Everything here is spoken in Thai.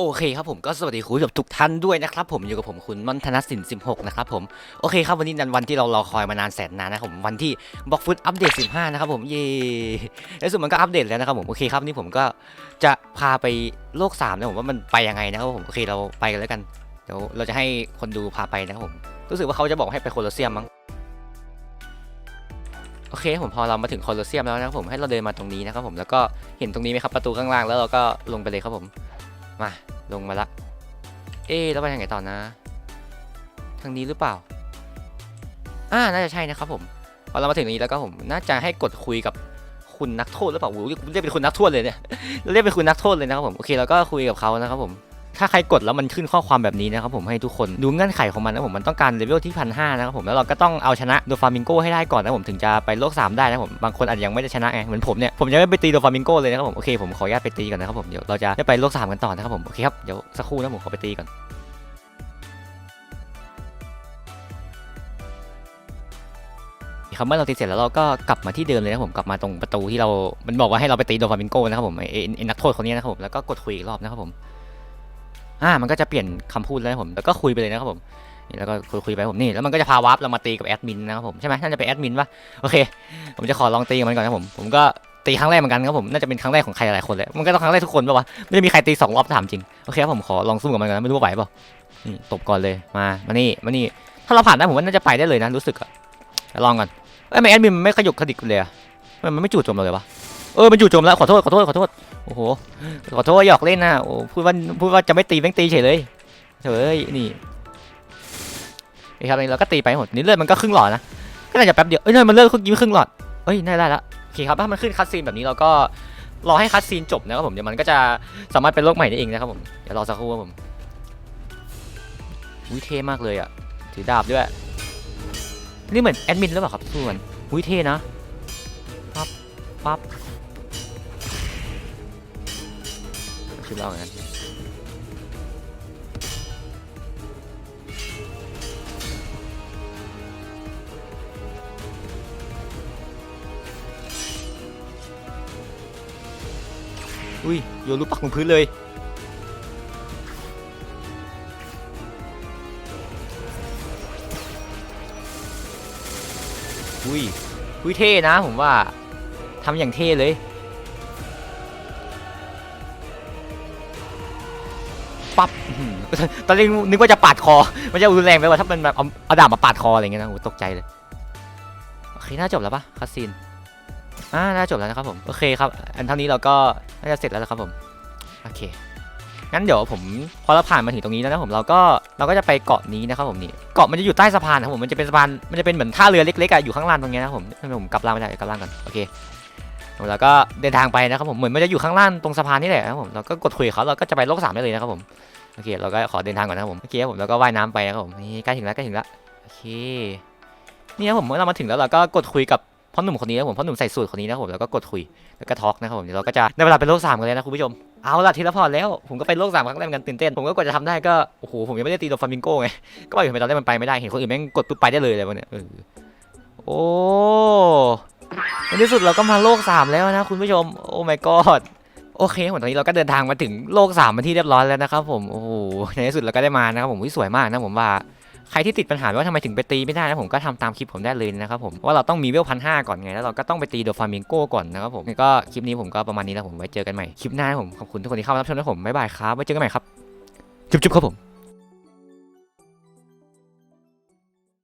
โอเคครับผมก็สวัสดีคุณผู้ชมทุกท่านด้วยนะครับผมอยู่กับผมคุณมอนธนสิน 16 นะครับผมโอเคครับวันนี้นันวันที่เรารอคอยมานานแสนนานนะครับผมวันที่บล็อกฟุตอัปเดต 15 นะครับผมเย่ในสุดมันก็อัปเดตแล้วนะครับผมโอเคครับนี่ผมก็จะพาไปโลก3นะผมว่ามันไปยังไงนะครับผมโอเคเราไปกันแล้วกันเดี๋ยวเราจะให้คนดูพาไปนะครับผมรู้สึกว่าเขาจะบอกให้ไปโคลอเซียมมั้งโอเคผมพอเรามาถึงโคลอเซียมแล้วนะครับผมให้เราเดินมาตรงนี้นะครับผมแล้วก็เห็นตรงนี้ไหมครับประตูข้างล่างแล้วเราก็ลงไปเลยครับผม มา ลงมาละ เอ๊แล้วไปทางไหนต่อนะ ทางนี้หรือเปล่า อ่า น่าจะใช่นะครับผม พอเรามาถึงนี้แล้วก็ผม น่าจะให้กดคุยกับคุณนักโทษหรือเปล่าโอ้ยเรียกเป็นคุณนักโทษเลยเนี่ย เรียกเป็นคุณนักโทษเลยนะครับผม โอเค แล้วก็คุยกับเขานะครับผม ถ้าใครกดแล้วมันขึ้นข้อความแบบนี้นะครับผมให้ทุกคนดูเงื่อนไขของมันนะผมมันต้องการเลเวลที่พันห้านะครับผมแล้วเราก็ต้องเอาชนะโดฟามิงโกให้ได้ก่อนนะผมถึงจะไปโลกสามได้นะผมบางคนอาจจะยังไม่ได้ชนะไงเหมือนผมเนี่ยผมยังไม่ไปตีโดฟามิงโกเลยนะครับผมโอเคผมขออนุญาตไปตีก่อนนะครับผมเดี๋ยวเราจะไปโลกสามกันต่อนะครับผมโอเคครับเดี๋ยวสักครู่นะผมขอไปตีก่อนครับเมื่อเราตีเสร็จแล้วเราก็กลับมาที่เดิมเลยนะครับผมกลับมาตรงประตูที่เรา มันบอกว่าให้เราไปตีโดฟามิงโกนะครับผมไอ้ไอ้ไอ้นักโทษคนนี้นะครับผมแล้วก็กดคุยอีกรอบนะครับผม อ่ามันก็จะเปลี่ยนคำพูดแล้วนะผมแล้วก็คุยไปเลยนะครับผมนี่แล้วก็คุยไปผมนี่แล้วมันก็จะพาวาร์ปเรามาตีกับแอดมินนะครับผมใช่ไหมน่าจะเป็นแอดมินปะโอเค ผมจะขอลองตีกับมันก่อนนะผมผมก็ตีครั้งแรกเหมือนกันครับผมน่าจะเป็นครั้งแรกของใครหลายคนเลยมันก็ต้องครั้งแรกทุกคนปะวะไม่ได้มีใครตีสองรอบถามจริงโอเคครับผมขอลองสู้กับมันก่อนนะไม่รู้ว่าไหวเปล่านี่ตบก่อนเลยมามานี่มานี่ถ้าเราผ่านได้ผมว่าน่าจะไปได้เลยนะรู้สึกอะลองก่อนเอ้ยไม่แอดมินมันไม่ขยุกขดิกเลยอะมมันไม่จู่โจมเราเลยวะ เออมันจู่โจมแล้วขอโทษขอโทษขอโทษโอ้โหขอโทษหยอกเล่นนะโอ้พูดว่าพูดว่าจะไม่ตีแม่งตีเฉยเลยเฉยนี่นี่ครับเราก็ตีไปหมดนี่เลือดมันก็ครึ่งหลอดนะก็น่าจะแป๊บเดียวเอ้ยนั่มันเลือดยิ้มครึ่งหลอดเอ้ยได้ได้ละโอเคครับถ้ามันขึ้นคัดซีนแบบนี้เราก็รอให้คัดซีนจบนะครับผมเดี๋ยวมันก็จะสามารถเป็นโลกใหม่ได้เองนะครับผมเดี๋ยวรอสักครู่ครับผมอุ้ยเท่มากเลยอะถือดาบด้วยนี่เหมือนแอดมินหรือเปล่าครับทุกคนอุ้ยเท่นะ ปั๊บคิดว่าอย่างนั้นอุ้ยโยนลูกปักลงพื้นเลยอุ้ยอุ้ยเท่นะผมว่า ทำอย่างเท่เลย ปั๊บตอนแรกนึกว่าจะปาดคอ มันจะรุนแรงไปว่าถ้ามันแบบเอาดาบมาปาดคออะไรเงี้ยนะโอ้ตกใจเลย โอเค น่าจบแล้วปะคัสซีนอ่า น่าจบแล้วนะครับผม โอเคครับ อันเท่านี้เราก็น่าจะเสร็จแล้วนะครับผม โอเค งั้นเดี๋ยวผมพอเราผ่านมาถึงตรงนี้แล้วนะผมเราก็เราก็จะไปเกาะนี้นะครับผมนี่เกาะมันจะอยู่ใต้สะพานนะครับผมมันจะเป็นสะพานมันจะเป็นเหมือนท่าเรือเล็กๆอะอยู่ข้างล่างตรงเนี้ยนะครับผมทำไมผมกลับล่างไม่ได้กลับล่างก่อนโอเค เราก็เดินทางไปนะครับผมเหมือนมันจะอยู่ข้างล่างตรงสะพานนี่แหละครับผมเราก็กดคุยเขาเราก็จะไปโลกสามได้เลยนะครับผมโอเคเราก็ขอเดินทางก่อนนะครับผมโอเคครับผมเราก็ว่ายน้ำไปนะครับผมนี่ใกล้ถึงแล้วใกล้ถึงแล้วโอเคนี่ครับผมเมื่อเรามาถึงแล้วเราก็กดคุยกับพ่อหนุ่มคนนี้นะผมพ่อหนุ่มใส่สูทคนนี้นะครับผมแล้วก็กดคุยแล้วก็ทอล์กนะครับผมเดี๋ยวเราก็จะได้เวลาไปโลกสามกันเลยนะคุณผู้ชมเอาล่ะทีละพอแล้วผมก็ไปโลกสามครั้งแรกเหมือนกันตื่นเต้นผมก็กว่าจะทำได้ก็โอ้โหผมยังไม่ได้ตีโดฟามิงโก้ไงก็ว่าอยู่ทำไมตอนแรกมันไปไม่ได้เห็นคนอื่นแม่งกดปุ๊บไปได้เลยอะไรวะเนี่ยโอ้ ในที่สุดเราก็มาโลกสามแล้วนะคุณผู้ชม โอ้ my god โอเคผมตอนนี้เราก็เดินทางมาถึงโลกสามเป็นที่เรียบร้อยแล้วนะครับผม โอ้โห ในที่สุดเราก็ได้มานะครับผมสวยมากนะผมว่าใครที่ติดปัญหาว่าทำไมถึงไปตีไม่ได้นะผมก็ทำตามคลิปผมได้เลยนะครับผมว่าเราต้องมีเวลพันห้าก่อนไงแล้วเราก็ต้องไปตีโดฟามิงโก้ก่อนนะครับผมก็คลิปนี้ผมก็ประมาณนี้แล้วผมไว้เจอกันใหม่คลิปหน้าผมขอบคุณทุกคนที่เข้ามารับชมนะผมบ๊ายบายครับไว้เจอกันใหม่ครับจุ๊บๆครับผม